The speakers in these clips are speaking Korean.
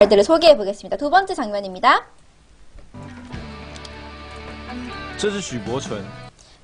말들을 소개해 보겠습니다. 두 번째 장면입니다. 这是许伯纯，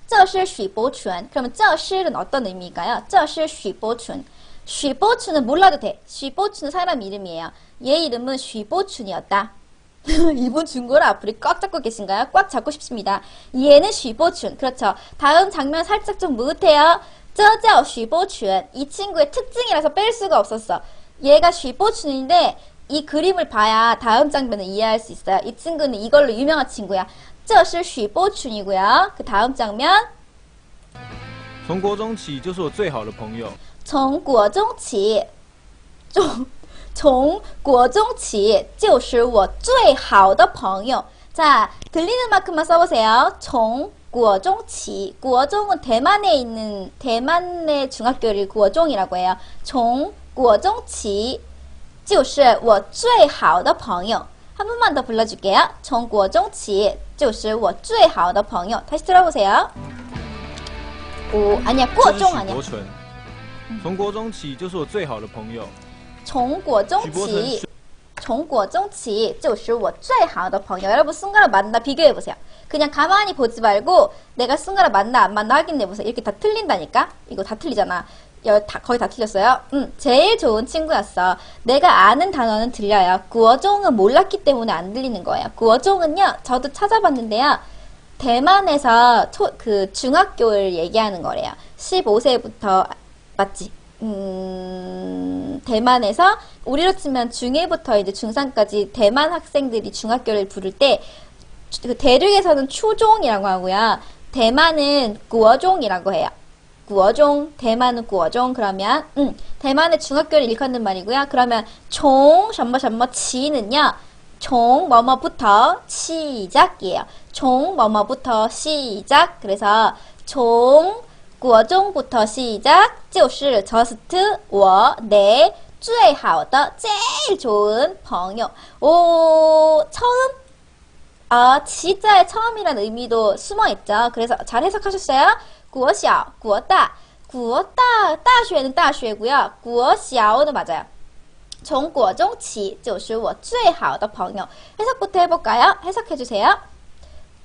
这是许伯纯. 그러면 这是는 어떤 의미일까요? 这是许伯纯. 쉬보춘은 몰라도 돼. 쉬보춘은 사람 이름이에요. 얘 이름은 쉬보춘이었다. 이분 중고를 앞으로 꽉 잡고 계신가요? 꽉 잡고 싶습니다. 얘는 쉬보춘. 그렇죠. 다음 장면 살짝 좀 무릇해요. 这叫 쉬보춘. 이 친구의 특징이라서 뺄 수가 없었어. 얘가 쉬보춘인데 이 그림을 봐야 다음 장면을 이해할 수 있어요. 이 친구는 이걸로 유명한 친구야. 这是 쉬보춘이고요. 그 다음 장면 从国中起就是我最好的朋友。从国中起，从从国中起就是我最好的朋友。 자, 들리는 만큼만 써보세요. 从国中起,国中은 대만에 있는 대만의 중학교를国中이라고 해요. 从国中起 就是我最好的朋友. 한 번만 더 불러줄게요. 从国中起就是我最好的朋友. 다시 들어보세요. 오, 아니야, 这是 国中 许 아니야. 伯纯，从国中起就是我最好的朋友。从国中许伯纯起是，从国中起就是我最好的朋友. 여러분 순간을 만나 비교해 보세요. 그냥 가만히 보지 말고 내가 순간을 만나 안 만나 확인해 보세요. 이렇게 다 틀린다니까. 이거 다 틀리잖아. 여, 다, 거의 다 틀렸어요. 음, 제일 좋은 친구였어. 내가 아는 단어는 들려요. 구어종은 몰랐기 때문에 안 들리는 거예요. 구어종은요, 저도 찾아봤는데요. 대만에서 초, 그 중학교를 얘기하는 거래요. 15세부터 맞지? 음, 대만에서 우리로 치면 중1부터 이제 중3까지 대만 학생들이 중학교를 부를 때그 대륙에서는 초종이라고 하고요. 대만은 구어종이라고 해요. 구어종, 대만은 구어종 그러면 음, 대만의 중학교를 일컫는 말이고요. 그러면 종, 셔머 셔머 치는요. 종 뭐뭐부터 시작이에요. 종 뭐뭐부터 시작. 그래서 종 国中부터 시작 就是저스트我내最好的 제일 좋은 朋友 오 처음 아 진짜의 처음이란 의미도 숨어 있죠. 그래서 잘 해석하셨어요? 国小国大国大大学는大学고요. 国小는 맞아요. 从国中起就是我最好的朋友 해석부터 해볼까요? 해석해주세요.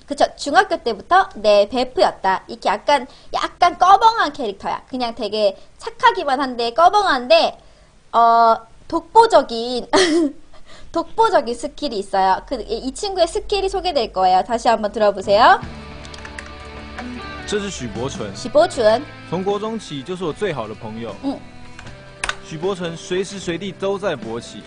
그쵸 중학교 때부터 내 베프였다 이렇게 약간 약간 꺼벙한 캐릭터야 그냥 되게 착하기만 한데 꺼벙한데 어 독보적인 독보적인 스킬이 있어요 그 이 친구의 스킬이 소개될 거예요 다시 한번 들어보세요 这是许伯纯， 시보준 从国中起就是我最好的朋友。嗯许伯纯随时随地都在勃起，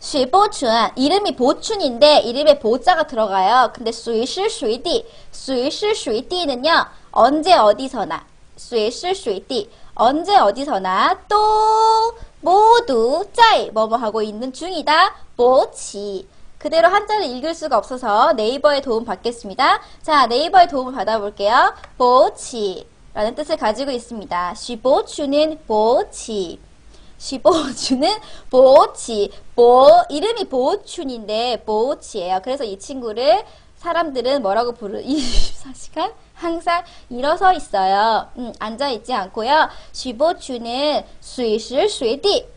쉬보춘 이름이 보춘인데 이름에 보자가 들어가요. 근데 수이시随地 수이시随地는요 언제 어디서나 수이시随地 언제 어디서나 또 모두 짜이 뭐뭐 하고 있는 중이다. 보치 그대로 한자를 읽을 수가 없어서 네이버의 도움 받겠습니다. 자, 네이버의 도움을 받아볼게요. 보치 라는 뜻을 가지고 있습니다. 시보추는 보치 시보추는 보치 보 이름이 보춘인데 보치예요. 그래서 이 친구를 사람들은 뭐라고 부르는 24시간 항상 일어서 있어요. 음, 앉아 있지 않고요. 시보추는 수이실 수이디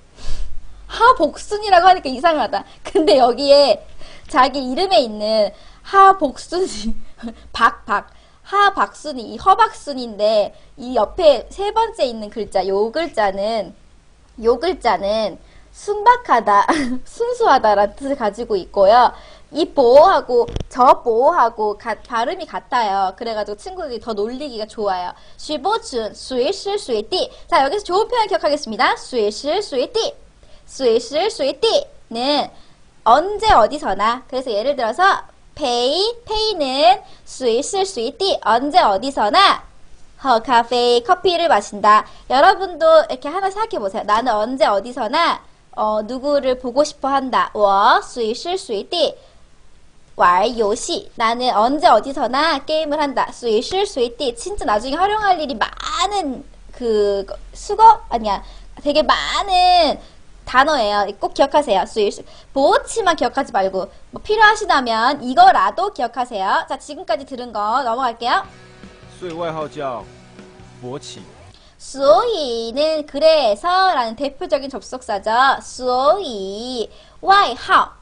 하 복순이라고 하니까 이상하다. 근데 여기에 자기 이름에 있는 하복순이 박박 하박순이 허박순인데 이 옆에 세 번째 있는 글자 요 글자는 요 글자는 순박하다 순수하다라는 뜻을 가지고 있고요 이 보호하고 저 보호하고 가, 발음이 같아요. 그래가지고 친구들이 더 놀리기가 좋아요. 쉬보준 수일실 수일띠. 자 여기서 좋은 표현 기억하겠습니다. 수일실 수일띠. 수일실 수일띠는 언제 어디서나. 그래서 예를 들어서 페이, 페이는 随时随地 언제 어디서나 허 카페 커피를 마신다. 여러분도 이렇게 하나 생각해 보세요. 나는 언제 어디서나 어, 누구를 보고 싶어 한다. 我随时随地玩游戏. 나는 언제 어디서나 게임을 한다. 随时随地 진짜 나중에 활용할 일이 많은 그 수거 아니야. 되게 많은 단어예요. 꼭 기억하세요. 随时 보치만 기억하지 말고 뭐 필요하시다면 이거라도 기억하세요. 자, 지금까지 들은 거 넘어갈게요. 所以外号叫勃起。 所以는 그래서라는 대표적인 접속사죠. 所以外号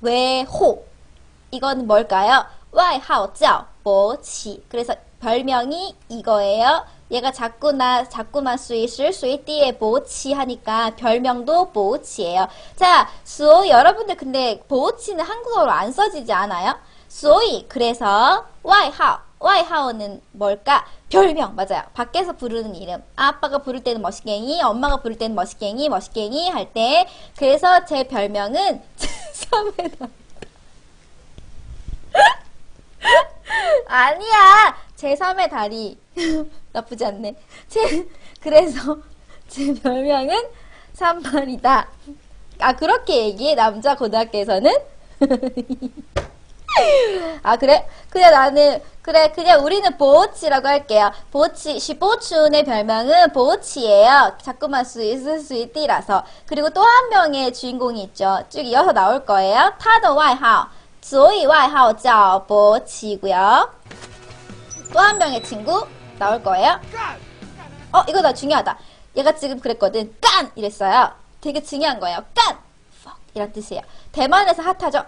외호. 이건 뭘까요? 와이하오짜오 보치. 그래서 별명이 이거예요. 얘가 자꾸나 자꾸만 수이실 수이띠에 보치 하니까 별명도 보치예요. 자, 수호 여러분들 근데 보치는 한국어로 안 써지지 않아요? 수이 그래서 와이하오 와이하오는 뭘까? 별명 맞아요. 밖에서 부르는 이름. 아빠가 부를 때는 머시갱이, 엄마가 부를 때는 머시갱이, 머시갱이 할 때. 그래서 제 별명은 제3의 아니야. 제3의 다리. 나쁘지 않네. 제, 그래서 제 별명은 3번이다. 아, 그렇게 얘기해. 남자 고등학교에서는? 아, 그래? 그냥 나는, 그래, 그냥 우리는 보호치라고 할게요. 보호치, 시보춘의 별명은 보호치예요. 자꾸만 수, 있을 수 있디라서. 그리고 또 한 명의 주인공이 있죠. 쭉 이어서 나올 거예요. 타더 와이하오. 조이 와이하오, 저 보호치고요. 또 한 명의 친구, 나올 거예요. 어, 이거 나 중요하다. 얘가 지금 그랬거든. 깐! 이랬어요. 되게 중요한 거예요. 깐! fuck 이란 뜻이에요. 대만에서 핫하죠?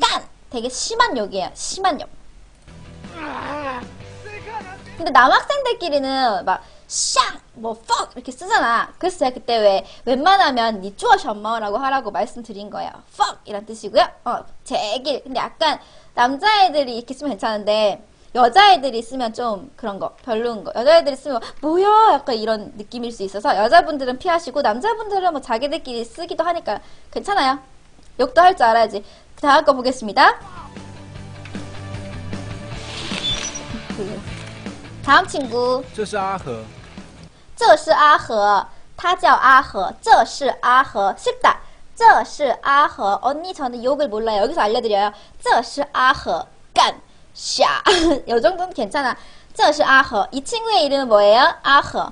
깐! 되게 심한 욕이에요. 심한 욕. 근데 남학생들끼리는 막 샹! 뭐 fuck! 이렇게 쓰잖아. 그래서 제가 그때 왜 웬만하면 니 쪼아 셔머라고 하라고 말씀드린 거예요. fuck! 이란 뜻이고요. 어, 제길. 근데 약간 남자애들이 이렇게 쓰면 괜찮은데 여자애들이 쓰면 좀 그런 거 별로인 거. 여자애들이 쓰면 뭐야 약간 이런 느낌일 수 있어서 여자분들은 피하시고 남자분들은 뭐 자기들끼리 쓰기도 하니까 괜찮아요. 욕도 할 줄 알아야지. 다음 거 보겠습니다. 다음 친구 这是阿和，这是阿和，他叫阿和，这是阿和，쉽다。这是阿和，언니저는욕을몰라요여기서알려드려요。这是阿和，干 샤。요 정도는괜찮아。这是阿和，이 친구의 이름은 뭐예요? 아허。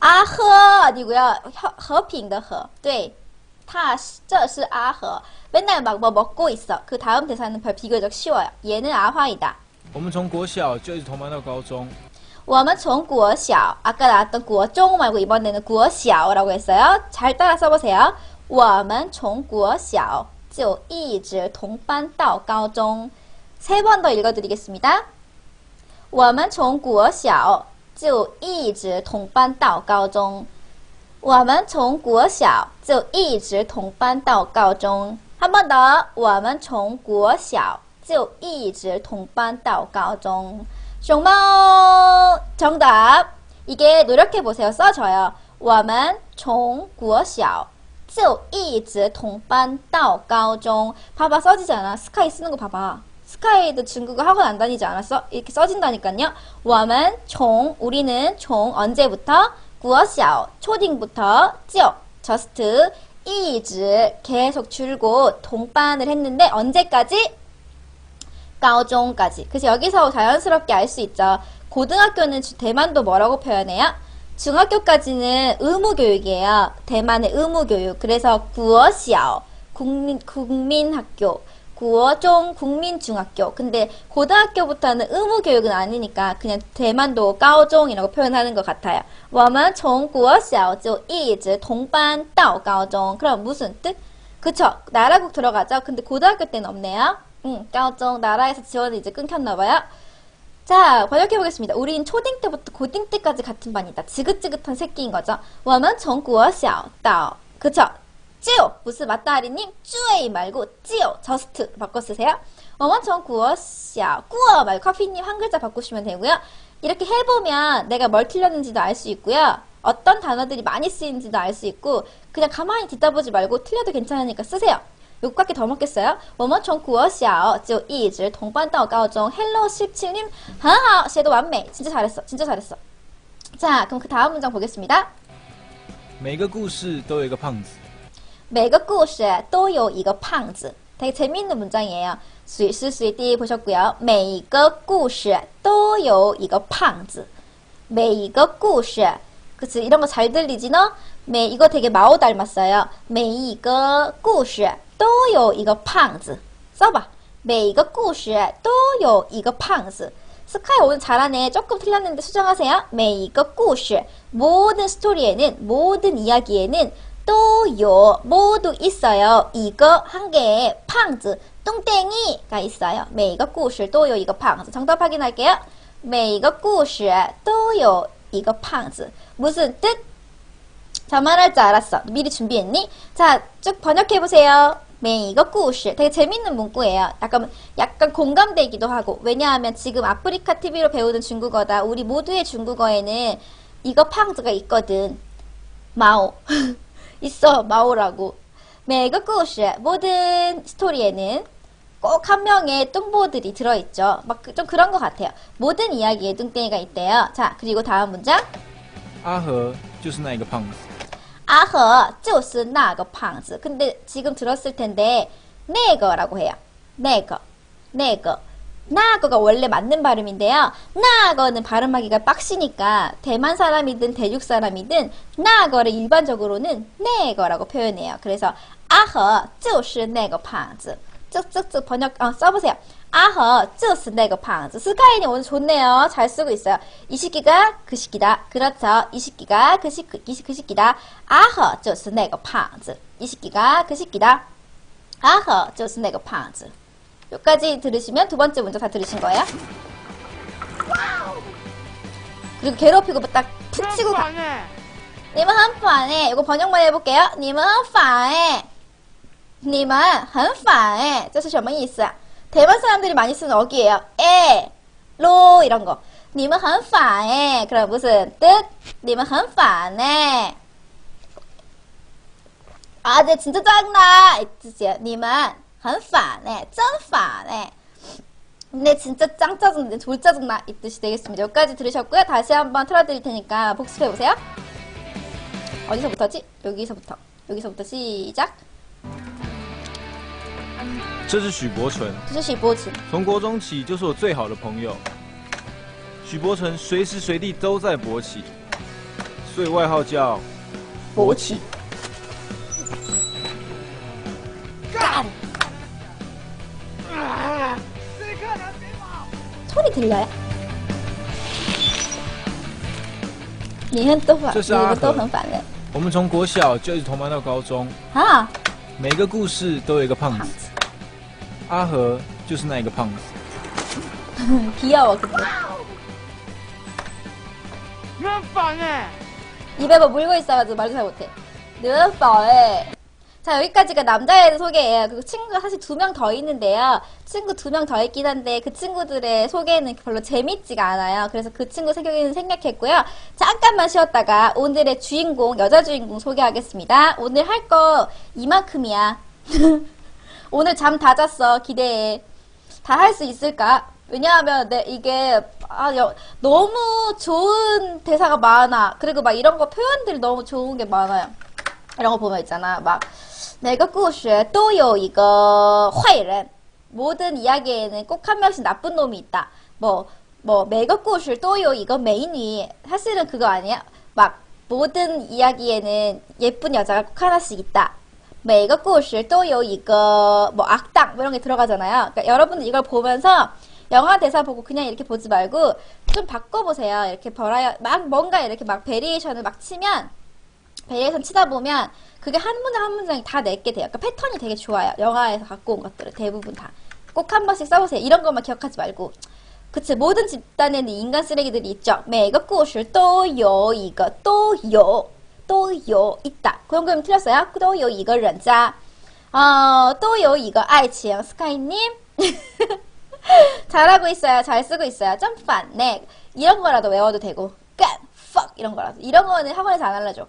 아허 아니고요. 혀- 和平的和. 네. 他这是阿和. 맨날 막 뭐 먹고 있어. 그 다음 대사는 별 비교적 쉬워요. 얘는 아화이다. 我们从国小就一直同班到高中。我们从国小 아까 나왔던 国中 말고 이번에는 国小라고 했어요. 잘 따라 써보세요. 我们从国小就一直同班到高中. 세 번 더 읽어드리겠습니다. 我们从国小就一直同班到高中.我们从国小就一直同班到高中. 한 번 더. 我们从国小就一直同班到高中. 정말 정답. 이게 노력해 보세요. 써줘요. 我们从国小就一直同班到高中. 봐봐 써지지 않아. 스카이 쓰는 거 봐봐. 스카이도 중국어 학원 안 다니지 않았어? 이렇게 써진다니까요. 我们从 우리는 총 언제부터 国小 초딩부터 就 just 一直 계속 줄고 동반을 했는데 언제까지? 가오종까지. 그래서 여기서 자연스럽게 알 수 있죠. 고등학교는 주- 대만도 뭐라고 표현해요? 중학교까지는 의무교육이에요. 대만의 의무교육. 그래서 구어시ao 국민 국민학교, 구어종 국민중학교. 근데 고등학교부터는 의무교육은 아니니까 그냥 대만도 가오종이라고 표현하는 것 같아요. 我们从国小就一直同班到高中. 그럼 무슨 뜻? 그쵸. 나라국 들어가죠. 근데 고등학교 때는 없네요. 응, 가오종 나라에서 지원이 이제 끊겼나봐요. 자, 번역해 보겠습니다. 우린 초딩 때부터 고딩 때까지 같은 반이다. 지긋지긋한 새끼인 거죠. 我们从国小到 그쵸? 찌오 무슨 맞다 하리님 쭈에이 말고 찌오 저스트 바꿔 쓰세요. 我们从国小 꾸어 말고 커피님 한 글자 바꾸시면 되고요. 이렇게 해보면 내가 뭘 틀렸는지도 알 수 있고요. 어떤 단어들이 많이 쓰이는지도 알 수 있고 그냥 가만히 듣다 보지 말고 틀려도 괜찮으니까 쓰세요. 욕밖에 더 먹겠어요? 我们从国小就一直同班到高中 헬로 17님 很好 写的完美 진짜 잘했어 진짜 잘했어 자 그럼 그 다음 문장 보겠습니다 每个故事都有一个胖子， 每个故事都有一个胖子 되게 재미있는 문장이에요 随时随地 보셨고요 每个故事都有一个胖子每一个故事 그치 이런 거 잘 들리지 너? 매 이거 되게 마오 닮았어요 每一个故事都有一个胖子 써봐 每一个故事都有一个胖子 스카이 오늘 잘하네 조금 틀렸는데 수정하세요 每一个故事 모든 스토리에는 모든 이야기에는 또요 모두 있어요. 이거 한 개의 팡즈 똥땡이가 있어요. 每个故事都有一个胖子. 정답 확인할게요. 每个故事都有一个胖子. 무슨 뜻? 자, 말할 줄 알았어. 미리 준비했니? 자, 쭉 번역해보세요. 每个故事. 되게 재밌는 문구예요. 약간, 약간 공감되기도 하고. 왜냐하면 지금 아프리카 TV로 배우는 중국어다. 우리 모두의 중국어에는 이거 팡즈가 있거든. 마오. 있어 마오라고. 매그 꾸시 모든 스토리에는 꼭 한 명의 뚱보들이 들어있죠. 막 좀 그런 것 같아요. 모든 이야기에 뚱땡이가 있대요. 자 그리고 다음 문장. 아허, 주스 나이거 팡스. 아허, 주스 나거 팡스. 근데 지금 들었을 텐데 네거라고 해요. 네거, 네거. 나거가 원래 맞는 발음인데요. 나거는 발음하기가 빡시니까 대만 사람이든 대륙 사람이든 나거를 일반적으로는 네거라고 표현해요. 그래서 아허 就是那个胖子. 쭉쭉쭉 번역 어, 써보세요. 아허 就是那个胖子. 스카이님 오늘 좋네요. 잘 쓰고 있어요. 이 시기가 그 시기다. 그렇죠. 이 시기가 그, 시, 그, 이 시- 그 시기다. 아허 就是那个胖子. 이 시기가 그 시기다. 아허 就是那个胖子. 여기까지 들으시면 두 번째 문제 다 들으신 거예요? 그리고 괴롭히고 딱 푹치고 가. 你们很烦哎， 이거 번역만 해볼게요. 你们很烦哎，你们很烦哎，这是什么意思啊? 대만 사람들이 많이 쓰는 어기예요. 에, 로 이런 거. 你们很烦哎, 그럼 무슨 뜻? 你们很烦哎. 아, 네 진짜 짜증나 이 뜻이에요. 你们 很烦哎, 真烦哎. 근데 진짜 짱 짜증나, 졸 짜증나 이 뜻이 되겠습니다. 여기까지 들으셨고요. 다시 한번 틀어드릴 테니까 복습해 보세요. 어디서부터지? 여기서부터. 여기서부터 시작. 这是许伯纯，这是许波池。从国中起就是我最好的朋友。许伯纯随时随地都在勃起，所以外号叫勃起。 挺了呀。你们都反，这是，都很反人。我们从国小就一直同班到高中啊，每个故事都有一个胖子，阿和就是那一个胖子。皮要我可不。你很烦哎、你别把不会说的，就把你说不听。你很烦哎、 자 여기까지가 남자애들 소개예요. 그 친구가 사실 두 명 더 있는데요. 친구 두 명 더 있긴 한데 그 친구들의 소개는 별로 재밌지가 않아요. 그래서 그 친구 소개는 생략했고요. 잠깐만 쉬었다가 오늘의 주인공 여자 주인공 소개하겠습니다. 오늘 할 거 이만큼이야. 오늘 잠 다 잤어. 기대해. 다 할 수 있을까? 왜냐하면 내 이게 아, 여- 너무 좋은 대사가 많아. 그리고 막 이런 거 표현들이 너무 좋은 게 많아요. 이런 거 보면 있잖아. 막 내가 故事都有一个坏人. 모든 이야기에는 꼭 한 명씩 나쁜 놈이 있다. 뭐, 뭐, 每个故事都有一个美女. 사실은 그거 아니야? 막, 모든 이야기에는 예쁜 여자가 꼭 하나씩 있다. 每个故事都有一个뭐 악당 뭐 이런 게 들어가잖아요. 그러니까 여러분들 이걸 보면서 영화 대사 보고 그냥 이렇게 보지 말고 좀 바꿔보세요. 이렇게 버라이어 막 뭔가 이렇게 막 베리에이션을 막 치면 배에서 치다 보면 그게 한 문장 한 문장이 다 내게 돼요. 그러니까 패턴이 되게 좋아요. 영화에서 갖고 온 것들을 대부분 다. 꼭 한 번씩 써보세요. 이런 것만 기억하지 말고. 그치 모든 집단에는 인간 쓰레기들이 있죠. 매거 꾸슐 또요 이거 또요 또요 있다. 그런 거면 틀렸어요. 또요 이거 런자. 어, 또요 이거 아이치영 스카이님. 잘하고 있어요. 잘 쓰고 있어요. 점프 안 넥. 이런 거라도 외워도 되고. 깜! 퍽! 이런 거라도. 이런 거는 학원에서 안 알려줘.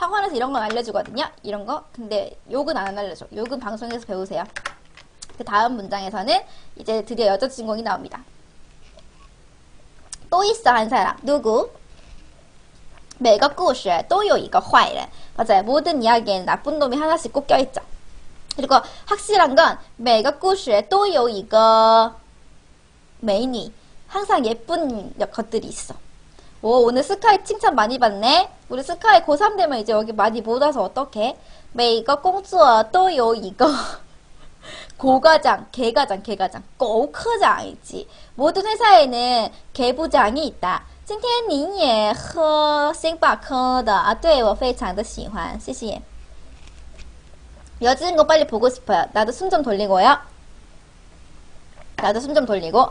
학원에서 이런 건 알려주거든요. 이런 거. 근데 욕은 안 알려줘. 욕은 방송에서 배우세요. 그 다음 문장에서는 이제 드디어 여자 주인공이 나옵니다. 또 있어 한 사람. 누구? 每个故事都有一个坏人. 맞아요. 모든 이야기에는 나쁜 놈이 하나씩 꼭 껴있죠. 그리고 확실한 건 每个故事都有一个美女. 항상 예쁜 것들이 있어. 오, 오늘 스카이 칭찬 많이 받네. 우리 스카이 고3 되면 이제 여기 많이 못 와서 어떡해? 每个工作都有一个 고과장, 개과장, 개과장, 고科长이지. 모든 회사에는 개부장이 있다. 今天你也喝星巴克的啊？对我非常的喜欢，谢谢。 여주인공 빨리 보고 싶어요. 나도 숨 좀 돌리고요. 나도 숨 좀 돌리고.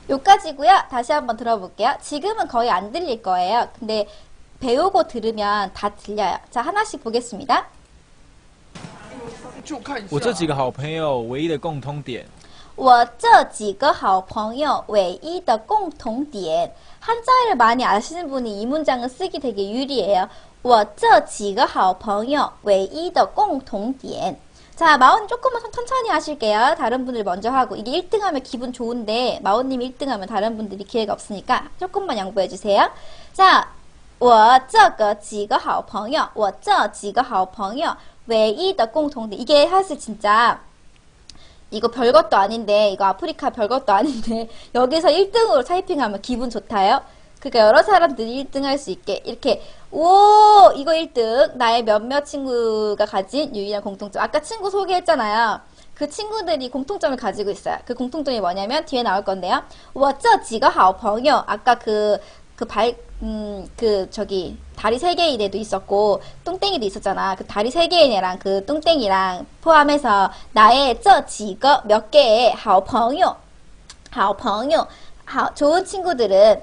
요까지고요. 다시 한번 들어볼게요. 지금은 거의 안 들릴 거예요. 근데 배우고 들으면 다 들려요. 자, 하나씩 보겠습니다. 就看一下。我这几个好朋友唯一的共通点，我这几个好朋友唯一的共同点 한자를 많이 아시는 분이 이 문장을 쓰기 되게 유리해요. 我这几个好朋友唯一的共同点 자, 마온 조금만 천- 천천히 하실게요. 다른 분들 먼저 하고 이게 1등 하면 기분 좋은데 마온님 1등 하면 다른 분들이 기회가 없으니까 조금만 양보해 주세요. 자, 我这个几个好朋友我这几个好朋友唯一的共同点 이게 사실 진짜 이거 별것도 아닌데, 이거 아프리카 별것도 아닌데, 여기서 1등으로 타이핑하면 기분 좋다요? 그러니까 여러 사람들이 1등 할 수 있게, 이렇게, 오, 이거 1등. 나의 몇몇 친구가 가진 유일한 공통점. 아까 친구 소개했잖아요. 그 친구들이 공통점을 가지고 있어요. 그 공통점이 뭐냐면, 뒤에 나올 건데요. 我这几个好朋友 아까 그, 그 발, 음, 그, 저기, 다리 세 개인 애도 있었고, 똥땡이도 있었잖아. 그 다리 세 개인 애랑 그 똥땡이랑 포함해서 나의 这几个 몇 개의 好朋友,好朋友, 好, 좋은 친구들은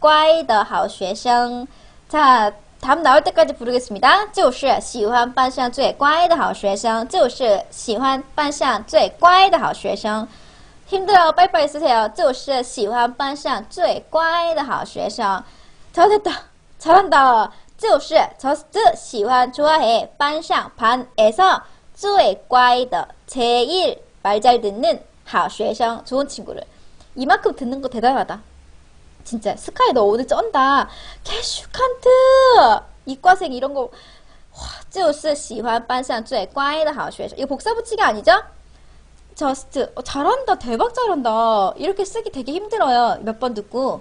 乖的好学生。자， 답 나올 때까지 부르겠습니다. 就是喜欢班上最乖的好学生，就是喜欢班上最乖的好学生。 힘들어 빨리빨리 쓰세요. 就是喜欢班上最乖的好学生. 잘했다. 잘한다. 就是 just 喜欢 좋아해 班上 반에서 最乖的 제일 말 잘 듣는 好学生 좋은 친구를 이만큼 듣는 거 대단하다. 진짜 스카이 너 오늘 쩐다. 캐슈칸트 이과생 이런 거. 와, 就是喜欢班上最乖的好学生. 이거 복사 붙이기 아니죠? 저스트 어, 잘한다 대박 잘한다 이렇게 쓰기 되게 힘들어요 몇 번 듣고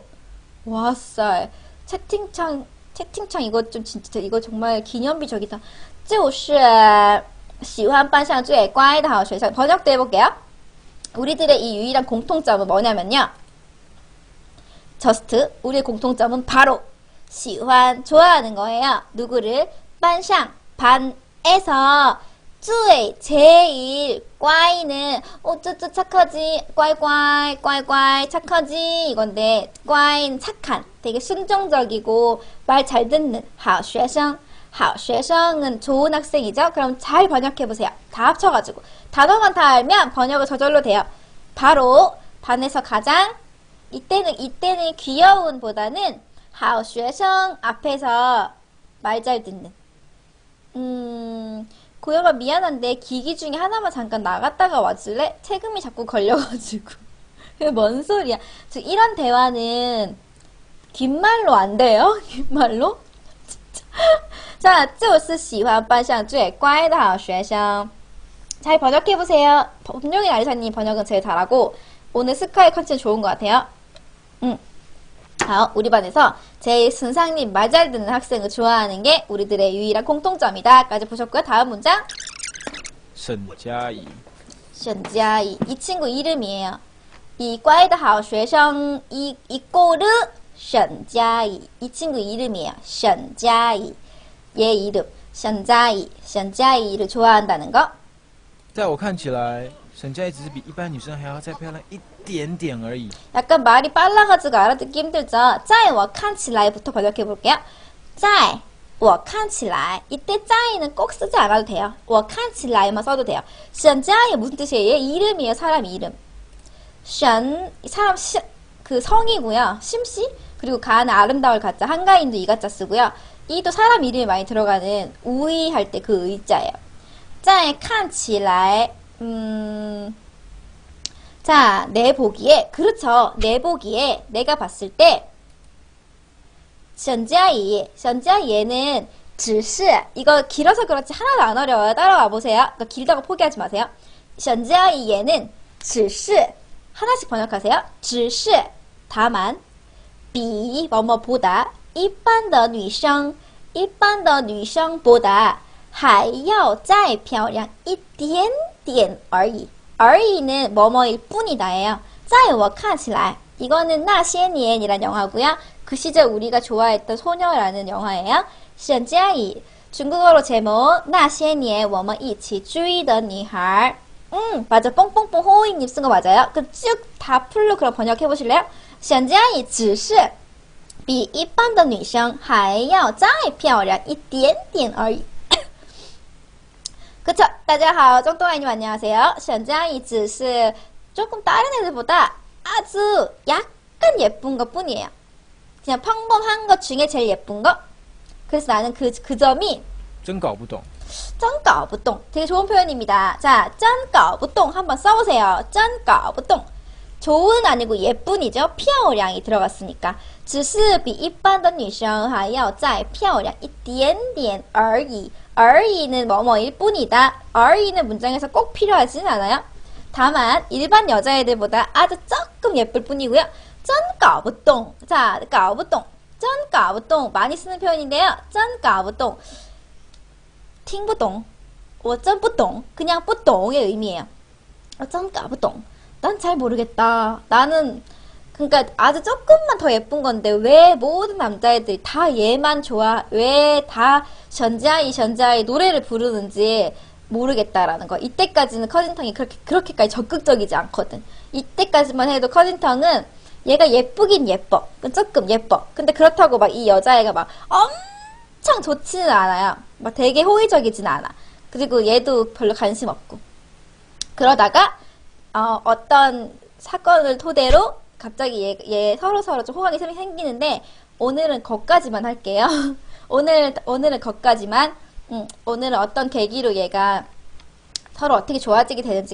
와塞채팅창 채팅창 이거 좀 진짜 이거 정말 기념비적이다 就是喜欢班上最乖的好学生 번역도 해볼게요 우리들의 이 유일한 공통점은 뭐냐면요 저스트 우리의 공통점은 바로 시환 좋아하는 거예요. 누구를 반상 반에서 쯔의 제일 꽈이는 어, 오쭈쭈 착하지 꽈이꽈이 꽈이꽈이 착하지 이건데 꽈인 착한 되게 순종적이고 말 잘 듣는 하쉐성 하쉐성은 좋은 학생이죠. 그럼 잘 번역해 보세요. 다 합쳐가지고 단어만 다 알면 번역을 저절로 돼요. 바로 반에서 가장 이때는 이때는 귀여운보다는 好学生 앞에서 말 잘 듣는 음 고영아 미안한데 기기 중에 하나만 잠깐 나갔다가 와줄래? 세금이 자꾸 걸려가지고 그게 뭔 소리야 즉 이런 대화는 귓말로 안 돼요? 귓말로? 진짜 자, 就是喜欢班上最乖的好学生 잘 번역해보세요 분명히 아리사님 번역은 제일 잘하고 오늘 스카이 컨텐츠 좋은 것 같아요 응. 자, 우리 반에서 제일 순상님 말 잘 듣는 학생을 좋아하는 게 우리들의 유일한 공통점이다. 까지 보셨고요. 다음 문장. 沈佳宜，沈佳宜. 이 친구 이름이에요. 이 과의的好学生 이, 이꼬르 沈佳宜. 이 친구 이름이에요. 沈佳宜. 얘 이름. 沈佳宜. 沈佳宜를 좋아한다는 거. 在我看起来，沈佳宜只是比一般女生还要再漂亮一 点点而已。 약간 말이 빨라가지고 알아듣기 힘들죠. 在我看起来부터 번역해 볼게요. 在我看起来 이때 在는 꼭 쓰지 않아도 돼요. 我看起来만 써도 돼요. 沈佳宜무슨 뜻이에요? 얘 이름이에요. 사람 이름. 션 사람 시, 그 성이고요. 심씨 그리고 가는 아름다울 가자 한가인도 이 가자 쓰고요. 이도 사람 이름이 많이 들어가는 우이 할 때 그 의자예요. 在看起来 음. 자, 내 보기에 그렇죠. 내 보기에 내가 봤을 때 沈佳宜,沈佳宜는 只是 이거 길어서 그렇지 하나도 안 어려워요. 따라와 보세요. 이거 길다고 포기하지 마세요. 沈佳宜는 只是 하나씩 번역하세요. 只是 다만 比 뭐뭐보다 一般的女生一般的女生보다还要再漂亮一点点而已. 而已는 뭐뭐일 뿐이다예요. 在我看起来 이거는 那些年이란 영화고요. 그 시절 우리가 좋아했던 소녀라는 영화예요. 沈佳宜 중국어로 제목 那些年我们一起追的女孩 음, 맞아. 뽕뽕뽕 호잉님 쓴 거 맞아요. 그 쭉 다 풀로 그럼 번역해 보실래요? 沈佳宜只是比一般的女生还要再漂亮一点点而已。 그쵸? 大家好, 정동아님 안녕하세요. 沈佳宜只是 조금 다른 애들보다 아주 약간 예쁜 것 뿐이에요. 그냥 평범한 것 중에 제일 예쁜 거. 그래서 나는 그, 그 점이 真搞不懂。 짠搞不懂 되게 좋은 표현입니다. 자, 짠搞不懂 한번 써보세요. 짠搞不懂 좋은 아니고 예쁜이죠. 漂亮이 들어갔으니까. 只是比一般的女生还要再漂亮一点点而已. are는 뭐뭐일 뿐이다. are는 문장에서 꼭 필요하진 않아요. 다만 일반 여자애들보다 아주 조금 예쁠 뿐이고요. 쩐까부똥 자, 까부똥 쩐까부똥 많이 쓰는 표현인데요. 쩐까부똥 팅부똥 어쩐부똥 그냥 부똥의 의미예요. 어, 쩐까부똥 난 잘 모르겠다. 나는 그러니까 아주 조금만 더 예쁜 건데 왜 모든 남자애들이 다 얘만 좋아? 왜다 전자이 전자이 노래를 부르는지 모르겠다라는 거. 이때까지는 커진텅이 그렇게 그렇게까지 적극적이지 않거든. 이때까지만 해도 커진텅은 얘가 예쁘긴 예뻐. 조금 예뻐. 근데 그렇다고 막 이 여자애가 막 엄청 좋지는 않아요. 막 되게 호의적이진 않아. 그리고 얘도 별로 관심 없고. 그러다가 어, 어떤 사건을 토대로 갑자기 얘, 얘 서로 서로 좀 호감이 생- 생기는데 오늘은 거까지만 할게요. 오늘 오늘은 거까지만. 음, 오늘은 어떤 계기로 얘가 서로 어떻게 좋아지게 되는지가